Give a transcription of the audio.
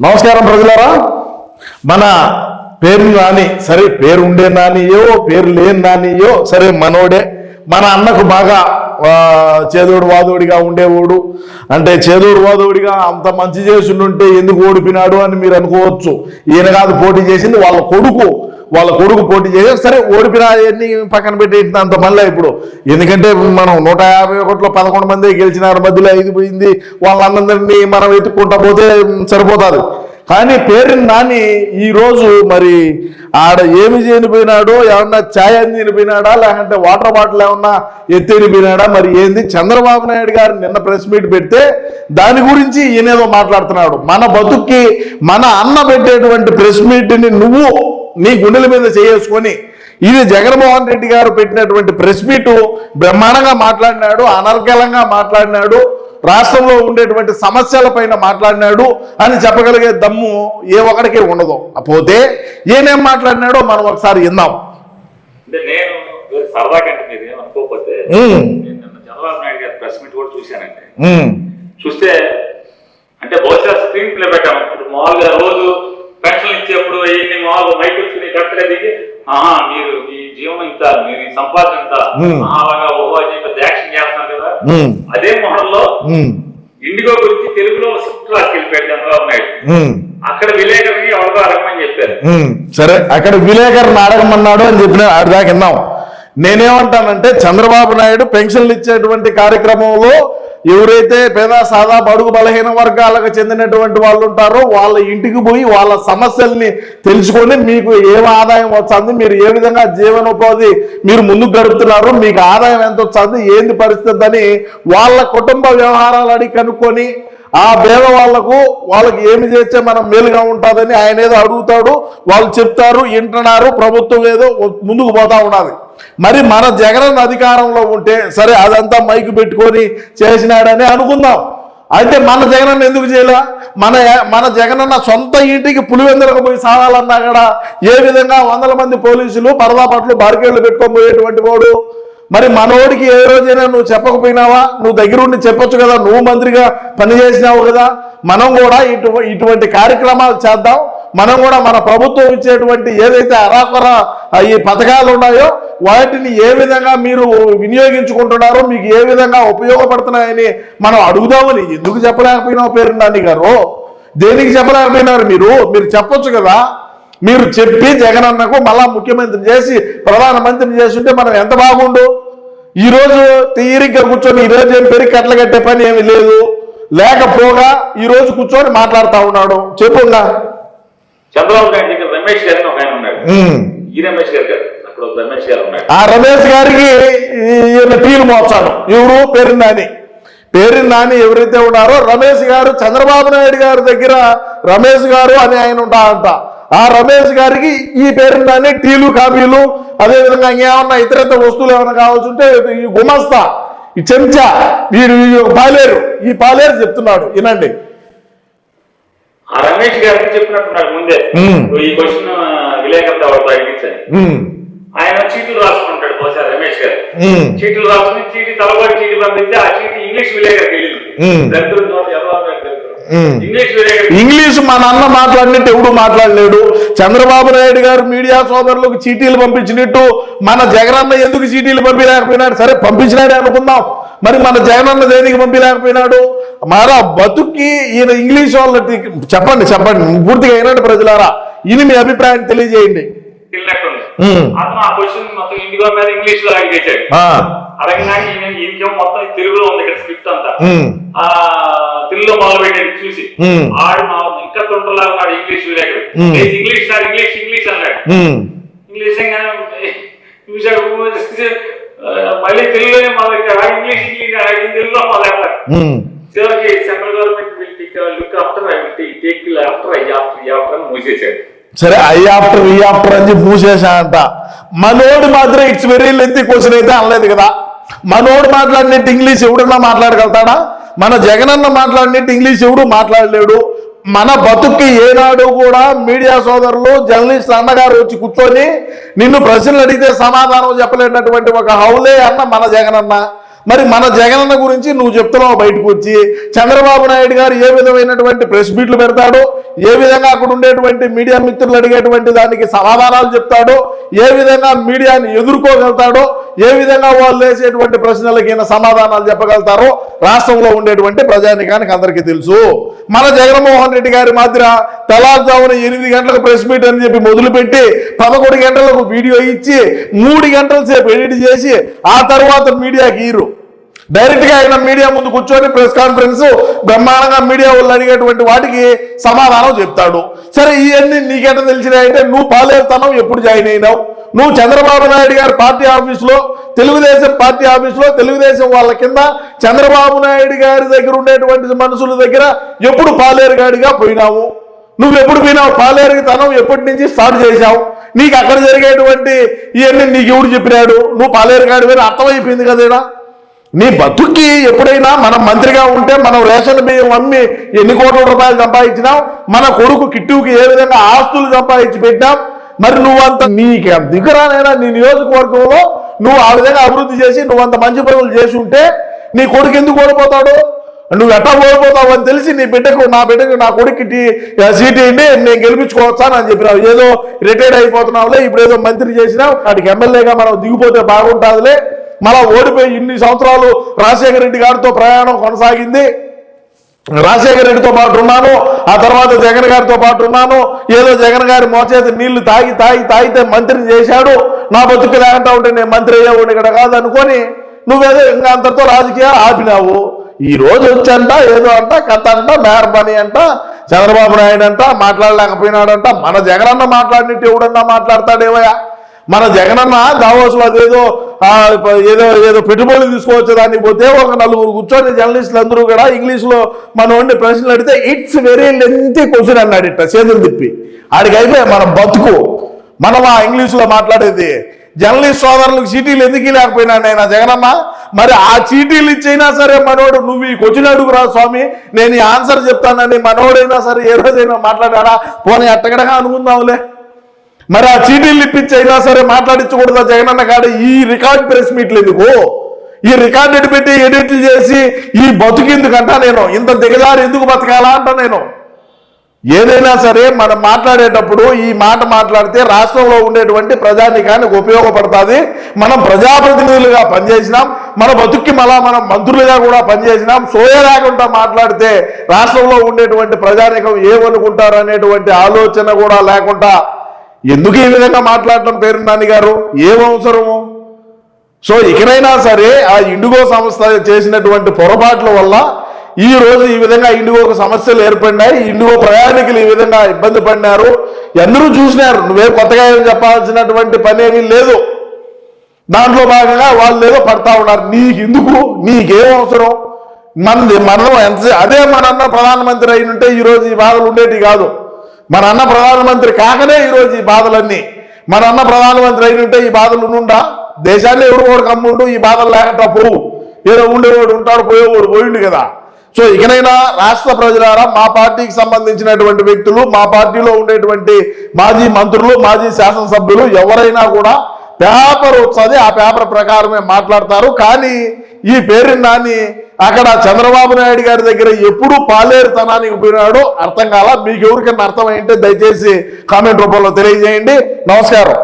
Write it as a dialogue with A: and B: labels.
A: నమస్కారం ప్రజలారా. మన పేరు నాని సరే పేరు ఉండే నానియో పేరు లేని నానియో సరే మనోడే. మన అన్నకు బాగా చేదోడు వాదోడిగా ఉండేవాడు. అంటే చేదోడు వాదోడిగా అంత మంచి చేసి ఉంటే ఎందుకు ఓడిపినాడు అని మీరు అనుకోవచ్చు. ఈయన కాదు పోటీ చేసింది వాళ్ళ కొడుకు. వాళ్ళ కొడుకు పోటీ చేసి సరే ఓడిపిన ఎన్ని పక్కన పెట్టేసింది అంత మళ్ళీ ఇప్పుడు. ఎందుకంటే మనం నూట యాభై ఒకటిలో పదకొండు మంది గెలిచినారు మధ్యలో ఐదు పోయింది వాళ్ళందరినీ మనం ఎత్తుకుంటా పోతే సరిపోతుంది. కానీ పేరుని నాని ఈరోజు మరి ఆడ ఏమి చేయనిపోయినాడో ఏమన్నా ఛాయ్ అందినిపోయినాడా లేకుంటే వాటర్ బాటిల్ ఏమన్నా ఎత్తినిపోయినాడా మరి ఏంది? చంద్రబాబు నాయుడు గారు నిన్న ప్రెస్ మీట్ పెడితే దాని గురించి ఈయనేదో మాట్లాడుతున్నాడు. మన బతుక్కి మన అన్న పెట్టేటువంటి ప్రెస్ మీట్ని నువ్వు నీ గుండెల మీద చేసుకొని ఇది జగన్మోహన్ రెడ్డి గారు పెట్టినటువంటి ప్రెస్ మీట్ బ్రహ్మాండంగా మాట్లాడినాడు అనర్గళంగా మాట్లాడినాడు రాష్ట్రంలో ఉండేటువంటి సమస్యల పైన మాట్లాడినాడు అని చెప్పగలిగే దమ్ము ఏ ఒక్కడికి ఉండదు. పోతే ఏనేం మాట్లాడినాడో మనం ఒకసారి విందాం.
B: అంటే నేను మీరు సరదాగా అంటే మీరు ఏమనుకోకపోతే
A: ఉమ్,
B: నేను నిన్న చంద్రబాబు నాయుడు గారి ప్రెస్ మీట్ కూడా చూశానండి.
A: ఉమ్,
B: చూస్తే అంటే బహుశా స్క్రీన్ ప్లే పెట్టాము మామూలుగా రోజు పెన్షన్ ఇచ్చేప్పుడు ఇన్ని మామూలుగా మైక్ వచ్చి కరెక్ట్గా దిగి ఆహా మీరు మీ జీవనం ఇంత మీరు ఈ సంపాదన ఇంత అలాగా ఓహో అని చెప్పి యాక్షన్ చేస్తున్నారు కదా. అదే మోడల్లో ఇండిగో గురించి తెలుగులో స్క్రిప్ట్ రాసుకెళ్ళిపోయాడు చంద్రబాబు నాయుడు. అక్కడ విలేకరికి ఎవరికో అడగమని చెప్పారు.
A: సరే అక్కడ విలేకరుని అడగమన్నాడు అని చెప్పిన దాకా విన్నాం. నేనేమంటానంటే చంద్రబాబు నాయుడు పెన్షన్లు ఇచ్చేటువంటి కార్యక్రమంలో ఎవరైతే పేద సాదా బడుగు బలహీన వర్గాలకు చెందినటువంటి వాళ్ళు ఉంటారో వాళ్ళ ఇంటికి పోయి వాళ్ళ సమస్యల్ని తెలుసుకొని మీకు ఏం ఆదాయం వస్తుంది మీరు ఏ విధంగా జీవనోపాధి మీరు ముందుకు గడుపుతున్నారు మీకు ఆదాయం ఎంత వస్తుంది ఏంది పరిస్థితి అని వాళ్ళ కుటుంబ వ్యవహారాలు అడిగి కనుక్కొని ఆ పేద వాళ్ళకు వాళ్ళకి ఏమి చేస్తే మనం మేలుగా ఉంటుందని ఆయన ఏదో అడుగుతాడు వాళ్ళు చెప్తారు వింటున్నారు ప్రభుత్వం ఏదో ముందుకు పోతా ఉన్నది. మరి మన జగన్ అధికారంలో ఉంటే సరే అదంతా మైకు పెట్టుకొని చేసినాడని అనుకుందాం. అయితే మన జగనన్న ఎందుకు చేయలే? మన మన జగనన్న సొంత ఇంటికి పులివెందులకు పోయి సాగాలన్నా కూడా ఏ విధంగా వందల మంది పోలీసులు పరదా పట్లు బారికేళ్ళు పెట్టుకొని పోయేటువంటి వాడు? మరి మనోడికి ఏ రోజైనా నువ్వు చెప్పకపోయినావా? నువ్వు దగ్గరుండి చెప్పొచ్చు కదా నువ్వు మంత్రిగా పనిచేసినావు కదా. మనం కూడా ఇటు ఇటువంటి కార్యక్రమాలు చేద్దాం. మనం కూడా మన ప్రభుత్వం ఇచ్చేటువంటి ఏదైతే అరాకొర ఈ పథకాలు ఉన్నాయో వాటిని ఏ విధంగా మీరు వినియోగించుకుంటున్నారో మీకు ఏ విధంగా ఉపయోగపడుతున్నాయని మనం అడుగుదామని ఎందుకు చెప్పలేకపోయినావు పేరు నాని గారు? దేనికి చెప్పలేకపోయినారు మీరు? మీరు చెప్పొచ్చు కదా? మీరు చెప్పి జగనన్నకు మళ్ళా ముఖ్యమంత్రి చేసి ప్రధానమంత్రిని చేసి ఉంటే మనం ఎంత బాగుండు? ఈరోజు తీరిగ్గా కూర్చొని ఈరోజు ఏం పెరిగి కట్టలు కట్టే పని ఏమి లేదు. లేకపోగా ఈరోజు కూర్చొని మాట్లాడుతూ ఉన్నాడు. చెప్పుగా
B: చంద్రబాబు నాయుడు దగ్గర రమేష్ గారిని ఒక ఆయన ఉన్నాడు. ఈ రమేష్ గారు కాదు అక్కడ ఒక రమేష్ గారు ఉన్నాడు.
A: ఆ రమేష్ గారికి ఈయన టీలు మోచాడు ఎవరు? పేరు నాని. పేరు నాని ఎవరైతే ఉన్నారో రమేష్ గారు చంద్రబాబు నాయుడు గారి దగ్గర రమేష్ గారు అని ఆయన ఉంటారంట ఆ రమేష్ గారికి ఈ పేరు నాని టీలు కాపీలు అదేవిధంగా ఇంకేమన్నా ఇతరత్ర వస్తువులు ఏమైనా కావాల్సి ఉంటే ఈ గుమస్తా ఈ చెంచా వీడు ఈ పాలేరు. ఈ పాలేరు చెప్తున్నాడు. వినండి.
B: రమేష్ గారికి చెప్పినట్టున్నాడు ముందే?
A: మ్మ్.
B: ఈ క్వశ్చన్ విలేకరుతో ఎవరితో అడిగించని
A: ఉమ్,
B: ఆయన చీటీలు రాసుకుంటాడు బహుశా రమేష్ గారు. చీటీలు రాసుకుని చీటీ తలబడి చీటీ పంపిస్తే ఆ చీటీ ఇంగ్లీష్ విలేకరికి వెళ్ళింది విలేకరికి
A: ఇంగ్లీష్ మా నాన్న మాట్లాడినట్టు ఎవడు మాట్లాడలేడు. చంద్రబాబు నాయుడు గారు మీడియా సోదరులకు చీటీలు పంపించినట్టు మన జగనన్న ఎందుకు చీటీలు పంపించలేకపోయినాడు? సరే పంపించినాడే అనుకుందాం. మరి మన జగనన్న దేనికి పంపించలేకపోయినాడు మరా బతుక్కి ఈయన ఇంగ్లీష్ వాళ్ళకి చెప్పండి చెప్పండి. పూర్తిగా అయినట్టు ప్రజలారా. ఇది మీ అభిప్రాయం తెలియజేయండి.
B: తెలుగులో ఉంది ఇక్కడ స్క్రిప్ట్ అంతా.
A: ఉమ్,
B: ఆ తెలుగులో మొదలు పెట్టాడు చూసి.
A: మ్మ్.
B: ఆడు మా ఇంకా తొంటలా ఉన్నాడు ఇంగ్లీష్ విలేకరు.
A: మ్మ్.
B: "ఏయ్, ఇంగ్లీష్ సార్ ఇంగ్లీష్ ఇంగ్లీష్ అన్నాడు. ఇంగ్లీష్ మళ్ళీ తెలుగులోనే మొదలెట్టాడు ఇంగ్లీష్ ఇంగ్లీష్
A: ఉమ్.
B: చివరికి central government will take look after I will take after I after ఈ ఆఫ్టర్ అని మూసేశాడు
A: సరే ఐ ఆఫ్టర్ ఈ ఆఫ్టర్ అని చెప్పి మనోడు మాత్రం ఇట్స్ వెరీ లెంత్ క్వశ్చన్ అయితే అనలేదు కదా. మనోడు మాట్లాడినట్టు ఇంగ్లీష్ ఎవడన్నా మాట్లాడగలుగుతాడా? మన జగనన్న మాట్లాడినట్టు ఇంగ్లీష్ ఎవడు మాట్లాడలేడు? మన బతుక్కి ఏనాడు కూడా మీడియా సోదరులు జర్నలిస్ట్ అన్నగారు వచ్చి కూర్చొని నిన్ను ప్రశ్నలు అడిగితే సమాధానం చెప్పలేనటువంటి ఒక హౌలే అన్న మన జగనన్న. మరి మన జగనన్న గురించి నువ్వు చెప్తున్నావు బయటకు వచ్చి. చంద్రబాబు నాయుడు గారు ఏ విధమైనటువంటి ప్రెస్ మీట్లు పెడతాడో ఏ విధంగా అక్కడ ఉండేటువంటి మీడియా మిత్రులు అడిగేటువంటి దానికి సమాధానాలు చెప్తాడో ఏ విధంగా మీడియాని ఎదుర్కోగలుగుతాడో ఏ విధంగా వాళ్ళు వేసేటువంటి ప్రశ్నలకి సమాధానాలు చెప్పగలుగుతారో రాష్ట్రంలో ఉండేటువంటి ప్రజానికానికి అందరికీ తెలుసు. మన జగన్మోహన్ రెడ్డి గారి మాదిర తెల్లారుజామున ఎనిమిది గంటలకు ప్రెస్ మీట్ అని చెప్పి మొదలుపెట్టి పదకొండు గంటలకు వీడియో ఇచ్చి మూడు గంటల సేపు ఎడిట్ చేసి ఆ తర్వాత మీడియాకి ఇరు డైరెక్ట్గా ఆయన మీడియా ముందు కూర్చొని ప్రెస్ కాన్ఫరెన్స్ బ్రహ్మాండంగా మీడియా వాళ్ళు అడిగేటువంటి వాటికి సమాధానం చెప్తాడు. సరే ఇవన్నీ నీకెట తెలిసినాయంటే నువ్వు పాలేరుతనం ఎప్పుడు జాయిన్ అయినావు? నువ్వు చంద్రబాబు నాయుడు గారి పార్టీ ఆఫీసులో తెలుగుదేశం పార్టీ ఆఫీసులో తెలుగుదేశం వాళ్ళ కింద చంద్రబాబు నాయుడు గారి దగ్గర ఉండేటువంటి మనుషుల దగ్గర ఎప్పుడు పాలేరుగాడిగా పోయినావు? నువ్వు ఎప్పుడు పోయినావు? పాలేరుకి తనం ఎప్పటి నుంచి స్టార్ట్ చేశావు? నీకు అక్కడ జరిగేటువంటి ఇవన్నీ నీకు ఎవడు చెప్పినాడు? నువ్వు పాలేరుగాడి మీద అర్థమైపోయింది కదేనా? నీ బతుక్కి ఎప్పుడైనా మనం మంత్రిగా ఉంటే మనం రేషన్ బియ్యం అమ్మి ఎన్ని కోట్ల రూపాయలు సంపాదించినాం? మన కొడుకు కిట్టుకి ఏ విధంగా ఆస్తులు సంపాదించి పెట్టాం మరి నువ్వంత నీకు దిగురానైనా నీ నియోజకవర్గంలో నువ్వు ఆ విధంగా అభివృద్ధి చేసి నువ్వు అంత మంచి పనులు చేసి ఉంటే నీ కొడుకు ఎందుకు ఓడిపోతాడు నువ్వు ఎట్లా ఓడిపోతావు అని తెలిసి నీ బిడ్డకు నా బిడ్డకు నా కొడుకు సీట్ ఏంటి నేను గెలిపించుకోవచ్చాను అని చెప్పినావు. ఏదో రిటైర్డ్ అయిపోతున్నావులే ఇప్పుడు ఏదో మంత్రి చేసినావు. వాటికి ఎమ్మెల్యేగా మనం దిగిపోతే బాగుంటుందిలే. మళ్ళా ఓడిపోయి ఇన్ని సంవత్సరాలు రాజశేఖర రెడ్డి గారితో ప్రయాణం కొనసాగింది. రాజశేఖర రెడ్డితో పాటు ఉన్నాను ఆ తర్వాత జగన్ గారితో పాటు ఉన్నాను. ఏదో జగన్ గారి మోచేత నీళ్ళు తాగి తాగి తాగితే మంత్రిని చేశాడు. నా బతుకు లేకుండా ఉంటే నేను మంత్రి అయ్యేవాడిని ఇక్కడ కాదు అనుకొని నువ్వేదో ఇంకా అంతటితో రాజకీయాలు ఆపినావు. ఈ రోజు వచ్చంట ఏదో అంట కథ అంట మెహర్బానీ అంట చంద్రబాబు నాయుడు అంట మాట్లాడలేకపోయినాడంట. మన జగనన్న మాట్లాడినట్టు ఎవడన్నా మాట్లాడతాడేవయా మన జగనన్న దావోసులో అదేదో ఏదో ఏదో పెట్టుబడులు తీసుకోవచ్చు దాన్ని పోతే ఒక నలుగురు కూర్చొని జర్నలిస్టులు అందరూ కూడా ఇంగ్లీష్లో మన వండి ప్రశ్నలు అడిగితే ఇట్స్ వెరీ లెంతీ క్వశ్చన్ అన్నాడు ఇట్ట చేతులు తిప్పి. ఆడికి అయిపోయి మన బతుకు. మనం ఆ ఇంగ్లీష్లో మాట్లాడేది? జర్నలిస్ట్ సోదరులకు చీటీలు ఎందుకు లేకపోయినా నేను జగనన్న? మరి ఆ చీటీలు ఇచ్చైనా సరే మనోడు నువ్వు ఈ క్వశ్చన్ అడుగురా స్వామి నేను ఈ ఆన్సర్ చెప్తానని మనోడైనా సరే ఏ రోజైనా మాట్లాడారా పోనీ ఎట్టగడగా అనుకుందాంలే. మరి ఆ చీటీలు ఇప్పించి అయినా సరే మాట్లాడించకూడదా అన్న కాడ ఈ రికార్డ్ ప్రెస్ మీట్లు ఎందుకు? ఈ రికార్డు పెట్టి ఎడిట్లు చేసి ఈ బతుకెందుకంటా నేను? ఇంత దిగజారు ఎందుకు బతకాలా అంట నేను. ఏదైనా సరే మనం మాట్లాడేటప్పుడు ఈ మాట మాట్లాడితే రాష్ట్రంలో ఉండేటువంటి ప్రజానికానికి ఉపయోగపడుతుంది. మనం ప్రజాప్రతినిధులుగా పనిచేసినాం. మన బతుక్కి మళ్ళా మనం మంత్రులుగా కూడా పనిచేసినాం. సోయ లేకుండా మాట్లాడితే రాష్ట్రంలో ఉండేటువంటి ప్రజానికం ఏమనుకుంటారు అనేటువంటి ఆలోచన కూడా లేకుండా ఎందుకు ఈ విధంగా మాట్లాడటం పేరు నాన్నగారు? ఏం అవసరము? సో ఇకనైనా సరే ఆ ఇండిగో సంస్థ చేసినటువంటి పొరపాట్ల వల్ల ఈ రోజు ఈ విధంగా ఇండిగోకు సమస్యలు ఏర్పడినాయి. ఇండిగో ప్రయాణికులు ఈ విధంగా ఇబ్బంది పడినారు. అందరూ చూసినారు నువ్వే కొత్తగా ఏం చెప్పాల్సినటువంటి పని ఏమీ లేదు. దాంట్లో భాగంగా వాళ్ళు ఏదో పడతా ఉన్నారు. నీకు ఎందుకు? నీకేం అవసరం? మనది మనం ఎంత అదే మన అన్న ప్రధానమంత్రి అయిన ఉంటే ఈ రోజు ఈ బాధలు ఉండేటి కాదు. మన అన్న ప్రధానమంత్రి కాకనే ఈ రోజు ఈ బాధలన్నీ. మన అన్న ప్రధానమంత్రి అయిన ఉంటే ఈ బాధలు ఉండా దేశాన్ని ఎవడు కూడా కమ్ముండు? ఈ బాధలు లేకుండా పోవు. ఏదో ఉండేవాడు ఉంటాడు పోయేవాడు పోయిండు కదా. సో ఇకనైనా రాష్ట్ర ప్రజలారా మా పార్టీకి సంబంధించినటువంటి వ్యక్తులు మా పార్టీలో ఉండేటువంటి మాజీ మంత్రులు మాజీ శాసనసభ్యులు ఎవరైనా కూడా పేపర్ వస్తుంది ఆ పేపర్ ప్రకారమే మాట్లాడతారు. కానీ ఈ పేరు నాని అక్కడ చంద్రబాబు నాయుడు గారి దగ్గర ఎప్పుడు పాలేరుతనానికి పోయినాడో అర్థం కాల. మీకు ఎవరికైనా అర్థమైంటే దయచేసి కామెంట్ రూపంలో తెలియజేయండి. నమస్కారం.